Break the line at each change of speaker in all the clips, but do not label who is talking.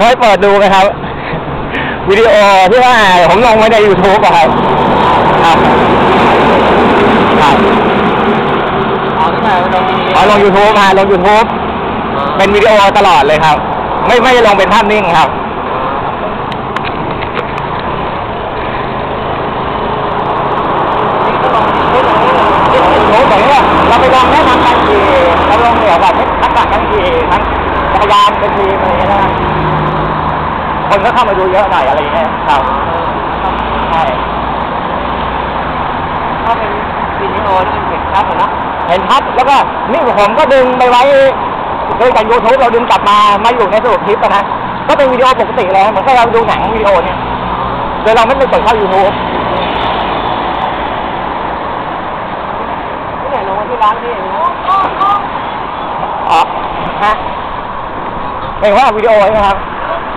เคยเปิดดูไหมครับ วิดีโอที่ว่าผมลงไว้ใน YouTube อะครับครับครับ
อ๋อตั้งแต่เรามี
อ๋อลง YouTube มาลง YouTube เป็นวิดีโอตลอดเลยครับ ไม่ไม่ลงเป็นภาพนิ่งครับโอ้บอกว่าเราไปลองแนะนำการขี่เราลองเหนือแบบทักษะการขี่ทั้งจักรยานเป็นทีอะไรอย่างเงี้ยนะ คนก็เข้ามาดูเยอะหน่อยอะไรอย่างเงี้ยครับใช่
ถ้าเป็นวิดีโอที่เป็นเด็กครับนะ
เห็นพับแล้วก็นี่ผมก็ดึงไปไว้ด้วยกันยูทูบเราดึงกลับมามาอยู่ในสรุปคลิปอะนะก็เป็นวิดีโอปกติเลยเหมือนกับเราดูหนังวิดีโอเนี่ยโดยเราไม่ไปเปิดเข้ายูทูบ
ที่ไหนลงมาที่ร้านนี่เองนะ
อ๋อฮะเห็นว่าวิดีโอใช่ไหมครับ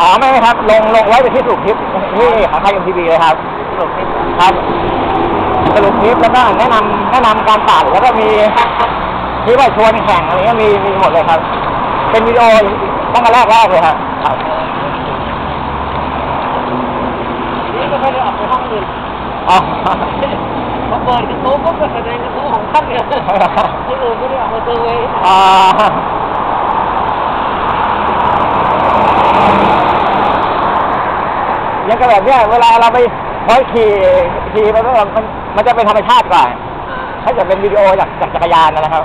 อ๋อไม่ไม่ครับ ลงลงไว้เป็นที่สรุปคลิปนี่ของไทยเอ็มทีวีเลยครับ
สรุปนี่
ครับสรุปคลิปแล้วก็แนะนำแนะนำการปั่นแล้วก็มีที่ว่าชวนแข่งอะไรเงี้ยมีมีหมดเลยครับ เป็นวิดีโอตั้งแต่แรกแรกๆเลยครับครับ
นี่ก็ไม่ได้ออกไปห้องอื่น
อ๋อ
เขาเปิดกระตุ้ก็เปิดแสดงกระตุ้ของท่านเนี่ยที่อื่นไม่ได้ออกมาเจอเลย
อ่า ยังก็แบบเนี้ยเวลาเราไปเฮ้ยขี่ขี่ไปแล้วมันมันจะเป็นธรรมชาติกว่าถ้าจะเป็นวิดีโอจากจากจักรยานนะครับ